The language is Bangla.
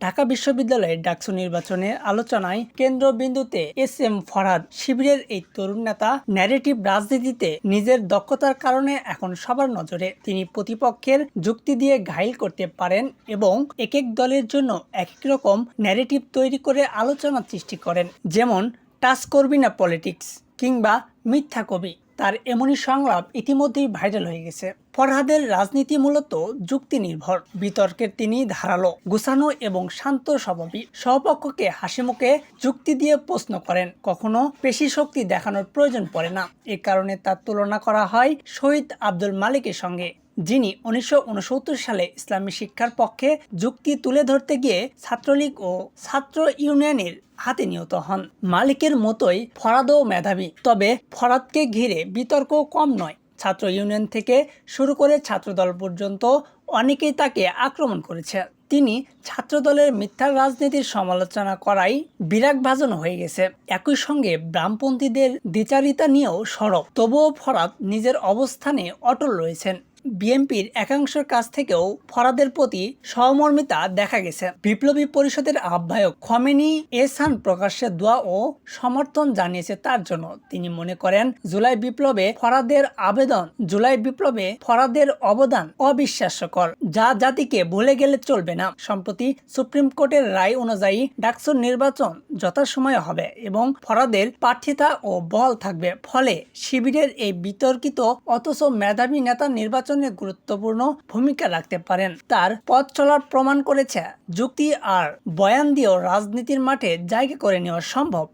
ঢাকা বিশ্ববিদ্যালয়ের ডাকসু নির্বাচনের আলোচনায় কেন্দ্রবিন্দুতে এস এম ফরহাদ শিবিরের এই তরুণ নেতা ন্যারেটিভ রাজনীতিতে নিজের দক্ষতার কারণে এখন সবার নজরে। তিনি প্রতিপক্ষের যুক্তি দিয়ে ঘাইল করতে পারেন এবং এক এক দলের জন্য এক এক রকম ন্যারেটিভ তৈরি করে আলোচনা সৃষ্টি করেন, যেমন টাচ করবি না পলিটিক্স কিংবা মিথ্যা কবি। তার এমনই সংলাপ ইতিমধ্যেই ভাইরাল হয়ে গেছে। ফরহাদের রাজনীতি মূলত যুক্তি নির্ভর বিতর্কের তিনি ধারালো, গুছানো এবং শান্ত স্বভাবী সহপক্ষকে হাসি মুখে যুক্তি দিয়ে প্রশ্ন করেন, কখনো পেশি শক্তি দেখানোর প্রয়োজন পড়ে না। এ কারণে তার তুলনা করা হয় শহীদ আব্দুল মালিকের সঙ্গে। যিনি উনিশশো উনসত্তর সালে ইসলামী শিক্ষার পক্ষে যুক্তি তুলে ধরতে গিয়ে ছাত্রলীগ ও ছাত্র ইউনিয়নের হাতে নিহত হন। মালিকের মতোই ফরাদও মেধাবী, তবে ফরাদকে ঘিরে বিতর্ক কম নয়। ছাত্র ইউনিয়ন থেকে শুরু করে ছাত্রদল পর্যন্ত অনেকেই তাকে আক্রমণ করেছে। তিনি ছাত্রদলের মিথ্যার রাজনীতির সমালোচনা করাই বিরাগভাজন হয়ে গেছে। একই সঙ্গে বামপন্থীদের দ্বিচারিতা নিয়েও সরব। তবুও ফরাদ নিজের অবস্থানে অটল রয়েছেন। বিএনপির একাংশের কাছ থেকেও ফরাদের প্রতি সহমর্মিতা দেখা গেছে। বিপ্লবী পরিষদের আহ্বায়ক খমেনি এসান প্রকাশ্যে দোয়া ও সমর্থন জানিয়েছে তার জন্য। তিনি মনে করেন, জুলাই বিপ্লবে ফরাদের আবেদন জুলাই বিপ্লবে ফরাদের অবদান অবিশ্বাস্যকর। যা জাতিকে ভুলে গেলে চলবে না। সম্প্রতি সুপ্রিম কোর্টের রায় অনুযায়ী ডাকসুর নির্বাচন যথাসময়ে হবে এবং ফরাদের প্রার্থিতা ও বল থাকবে। ফলে শিবিরের এই বিতর্কিত অথচ মেধাবী নেতা নির্বাচনে গুরুত্বপূর্ণ ভূমিকা রাখতে পারেন। তার পথ চলার প্রমাণ করেছে যুক্তি আর বয়ান দিয়েও রাজনীতির মাঠে জায়গা করে নেওয়া সম্ভব।